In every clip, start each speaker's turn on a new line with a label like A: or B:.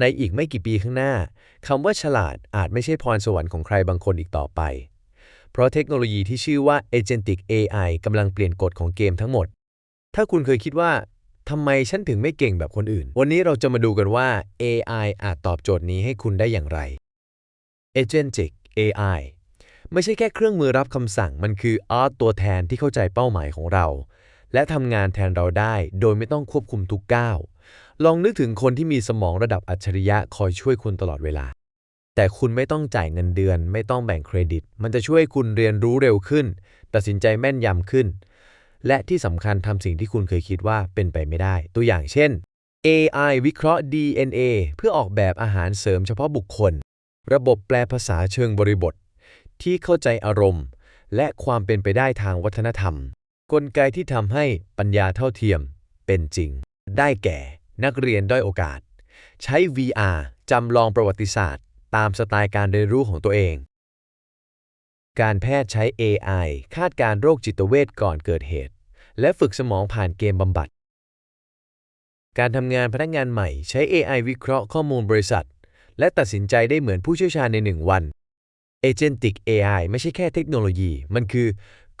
A: ในอีกไม่กี่ปีข้างหน้าคำว่าฉลาดอาจไม่ใช่พรสวรรค์ของใครบางคนอีกต่อไป เพราะเทคโนโลยีที่ชื่อว่า Agentic AI กำลังเปลี่ยนกฎของเกมทั้งหมด ถ้าคุณเคยคิดว่าทำไมฉันถึงไม่เก่งแบบคนอื่น วันนี้เราจะมาดูกันว่า AI อาจตอบโจทย์นี้ให้คุณได้อย่างไร Agentic AI ไม่ใช่แค่เครื่องมือรับคำสั่ง มันคืออาร์ตตัวแทนที่เข้าใจเป้าหมายของเรา และทำงานแทนเราได้ โดยไม่ต้องควบคุมทุกก้าว ลองนึกถึงคนที่มีสมองระดับอัจฉริยะคอยช่วยคุณตลอดเวลา แต่คุณไม่ต้องจ่ายเงินเดือน ไม่ต้องแบ่งเครดิต มันจะช่วยคุณเรียนรู้เร็วขึ้น ตัดสินใจแม่นยำขึ้น และที่สำคัญทำสิ่งที่คุณเคยคิดว่าเป็นไปไม่ได้ ตัวอย่างเช่น AI วิเคราะห์ DNA เพื่อออกแบบอาหารเสริมเฉพาะบุคคล ระบบแปลภาษาเชิงบริบท ที่เข้าใจอารมณ์ และความเป็นไปได้ทางวัฒนธรรม กลไกที่ทำให้ปัญญาเท่าเทียมเป็นจริง ได้แก่ นักเรียนด้อยโอกาส ใช้ VR จำลองประวัติศาสตร์ ตามสไตล์การเรียนรู้ของตัวเอง การแพทย์ใช้ AI คาดการโรคจิตเวชก่อนเกิดเหตุ และฝึกสมองผ่านเกมบำบัด การทำงานพนักงานใหม่ใช้ AI วิเคราะห์ข้อมูลบริษัท และตัดสินใจได้เหมือนผู้เชี่ยวชาญในหนึ่งวัน Agentic AI ไม่ใช่แค่เทคโนโลยี มันคือ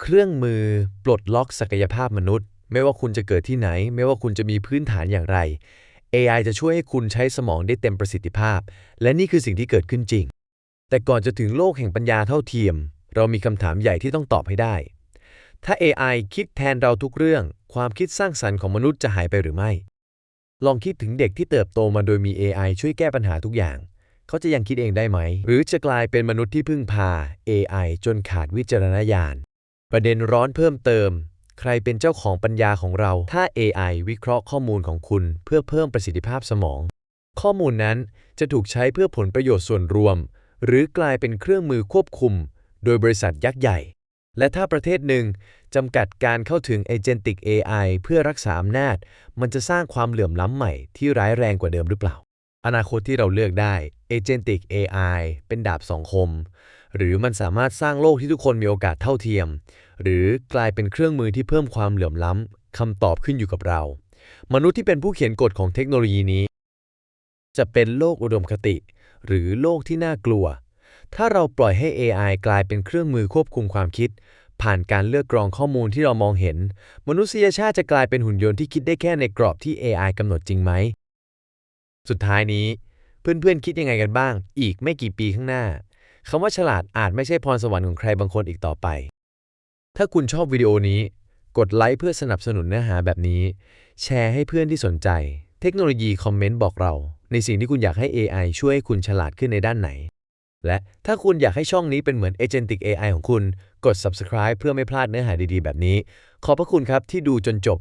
A: เครื่องมือปลดล็อกศักยภาพมนุษย์ ไม่ว่าคุณจะเกิดที่ไหน ไม่ว่าคุณจะมีพื้นฐานอย่างไร AI จะช่วยให้คุณใช้สมองได้เต็มประสิทธิภาพ และนี่คือสิ่งที่เกิดขึ้นจริง แต่ก่อนจะถึงโลกแห่งปัญญาเท่าเทียม เรามีคำถามใหญ่ที่ต้องตอบให้ได้ ถ้า AI คิดแทนเราทุกเรื่อง ความคิดสร้างสรรค์ของมนุษย์จะหายไปหรือไม่ ลองคิดถึงเด็กที่เติบโตมาโดยมี AI ช่วยแก้ปัญหาทุกอย่าง เขาจะยังคิดเองได้ไหม หรือจะกลายเป็นมนุษย์ที่พึ่งพา AI จนขาดวิจารณญาณ ประเด็นร้อนเพิ่มเติม ใครเป็นเจ้าของปัญญาของเรา ถ้า AI วิเคราะห์ข้อมูลของคุณ เพื่อเพิ่มประสิทธิภาพสมอง ข้อมูลนั้นจะถูกใช้เพื่อผลประโยชน์ส่วนรวม หรือกลายเป็นเครื่องมือควบคุม โดยบริษัทยักษ์ใหญ่ และถ้าประเทศหนึ่งจำกัดการเข้าถึง Agentic AI เพื่อรักษาอำนาจ มันจะสร้างความเหลื่อมล้ำใหม่ที่ร้ายแรงกว่าเดิมหรือเปล่า อนาคตที่เราเลือกได้ Agentic AI เป็นดาบสองคม หรือมันสามารถสร้างโลกที่ทุกคนมีโอกาสเท่าเทียม หรือกลายเป็นเครื่องมือที่เพิ่มความเหลื่อมล้ำคำตอบขึ้นอยู่กับเรา มนุษย์ที่เป็นผู้เขียนกฎของเทคโนโลยีนี้ จะเป็นโลกอุดมคติ หรือโลกที่น่ากลัว ถ้าเราปล่อยให้ AI กลายเป็นเครื่องมือควบคุมความคิด ผ่านการเลือกกรองข้อมูลที่เรามองเห็น มนุษยชาติจะกลายเป็นหุ่นยนต์ที่คิดได้แค่ในกรอบที่ AI กำหนดจริงไหม สุดท้ายนี้ เพื่อนๆคิดยังไงกันบ้าง อีกไม่กี่ปีข้างหน้าคำว่าฉลาดอาจไม่ใช่พรสวรรค์ของใครบางคนอีกต่อไป ถ้าคุณชอบวิดีโอนี้ กดไลค์เพื่อสนับสนุนเนื้อหาแบบนี้ แชร์ให้เพื่อนที่สนใจ เทคโนโลยีคอมเมนต์บอกเรา ในสิ่งที่คุณอยากให้ AI ช่วยให้คุณฉลาดขึ้นในด้านไหน และถ้าคุณอยากให้ช่องนี้เป็นเหมือน Agentic AI ของคุณ กด subscribe เพื่อไม่พลาดเนื้อหาดีๆ แบบนี้ ขอบพระคุณครับที่ดูจนจบ